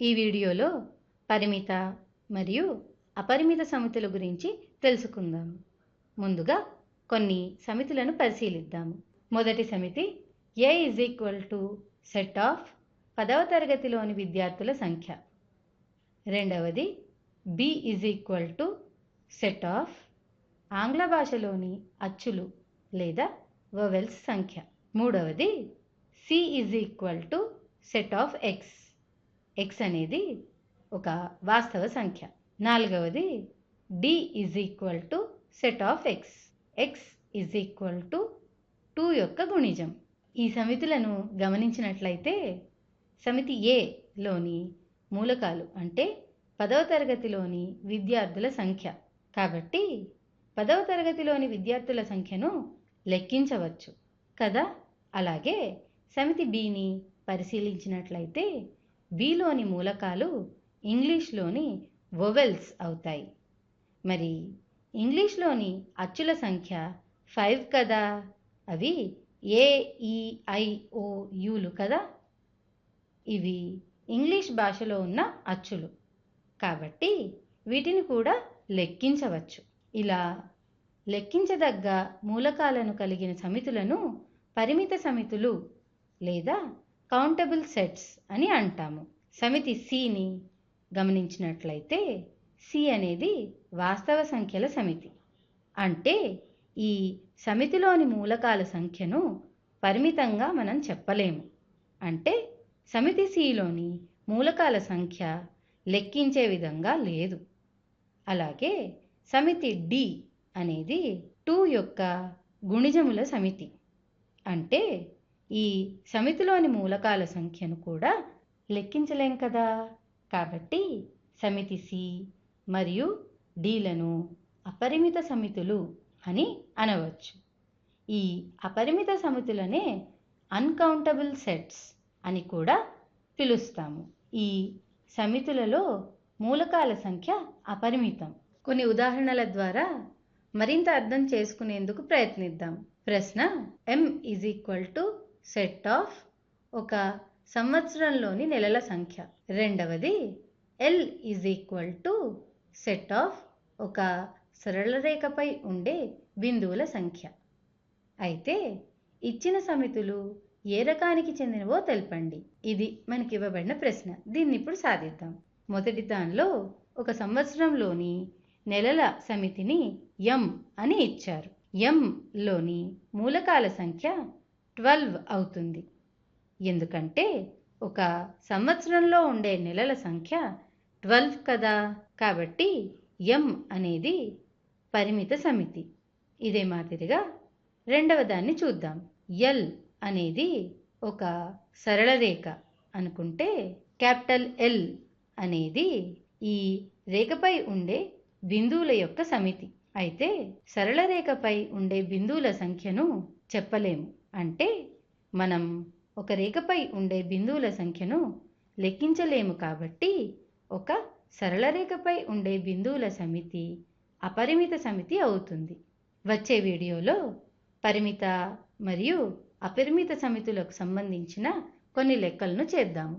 ఈ వీడియోలో పరిమిత మరియు అపరిమిత సమితుల గురించి తెలుసుకుందాం. ముందుగా కొన్ని సమితులను పరిశీలిద్దాము మొదటి సమితి A is equal to set of పదవ తరగతిలోని విద్యార్థుల సంఖ్య. రెండవది B is equal to set of ఆంగ్ల భాషలోని అచ్చులు లేదా వవెల్స్ సంఖ్య. మూడవది C is equal to set of x x అనేది ఒక వాస్తవ సంఖ్య. నాలుగవది D is equal to set of x x is equal to two యొక్క గుణిజం. ఈ సమితులను గమనించినట్లయితే సమితి ఏలోని మూలకాలు అంటే పదవ తరగతిలోని విద్యార్థుల సంఖ్య. కాబట్టి పదవ తరగతిలోని విద్యార్థుల సంఖ్యను లెక్కించవచ్చు. కదా? అలాగే సమితి బిని పరిశీలించినట్లయితే బీలోని మూలకాలు ఇంగ్లీష్లోని వొవెల్స్ అవుతాయి. మరి ఇంగ్లీష్లోని అచ్చుల సంఖ్య ఫైవ్ కదా? అవి ఏ కదా? ఇవి ఇంగ్లీష్ భాషలో ఉన్న అచ్చులు. కాబట్టి వీటిని కూడా లెక్కించవచ్చు. ఇలా లెక్కించదగ్గ మూలకాలను కలిగిన సమితులను పరిమిత సమితులు లేదా కౌంటబుల్ సెట్స్ అని అంటాము. సమితి సిని గమనించినట్లయితే సి అనేది వాస్తవ సంఖ్యల సమితి. అంటే ఈ సమితిలోని మూలకాల సంఖ్యను పరిమితంగా మనం చెప్పలేము. అంటే సమితి సిలోని మూలకాల సంఖ్య లెక్కించే విధంగా లేదు. అలాగే సమితి డి అనేది టూ యొక్క గుణిజముల సమితి. అంటే ఈ సమితిలోని మూలకాల సంఖ్యను కూడా లెక్కించలేం కదా? కాబట్టి సమితి సి మరియు డీలను అపరిమిత సమితులు అని అనవచ్చు. ఈ అపరిమిత సమితులనే అన్కౌంటబుల్ సెట్స్ అని కూడా పిలుస్తాము. ఈ సమితులలో మూలకాల సంఖ్య అపరిమితం. కొన్ని ఉదాహరణల ద్వారా మరింత అర్థం చేసుకునేందుకు ప్రయత్నిద్దాం. ప్రశ్న M is equal to set of ఒక సంవత్సరంలోని నెలల సంఖ్య. రెండవది L is equal to set of ఒక సరళ రేఖపై ఉండే బిందువుల సంఖ్య. అయితే ఇచ్చిన సమితులు ఏ రకానికి చెందినవో తెలపండి. ఇది మనకి ఇవ్వబడిన ప్రశ్న. దీన్ని ఇప్పుడు సాధిద్దాం. మొదటి దానిలో ఒక సంవత్సరంలోని నెలల సమితిని ఎం అని ఇచ్చారు. ఎంలోని మూలకాల సంఖ్య ట్వెల్వ్ అవుతుంది. ఎందుకంటే ఒక సంవత్సరంలో ఉండే నెలల సంఖ్య ట్వెల్వ్ కదా. కాబట్టి ఎం అనేది పరిమిత సమితి. ఇదే మాదిరిగా రెండవ దాన్ని చూద్దాం. ఎల్ అనేది ఒక సరళ రేఖ అనుకుంటే క్యాపిటల్ ఎల్ అనేది ఈ రేఖపై ఉండే బిందువుల యొక్క సమితి. అయితే సరళ రేఖపై ఉండే బిందువుల సంఖ్యను చెప్పలేము. అంటే మనం ఒక రేఖపై ఉండే బిందువుల సంఖ్యను లెక్కించలేము కాబట్టి ఒక సరళ రేఖపై ఉండే బిందువుల సమితి అపరిమిత సమితి అవుతుంది. వచ్చే వీడియోలో పరిమిత మరియు అపరిమిత సమితులకు సంబంధించిన కొన్ని లెక్కలను చేద్దాము.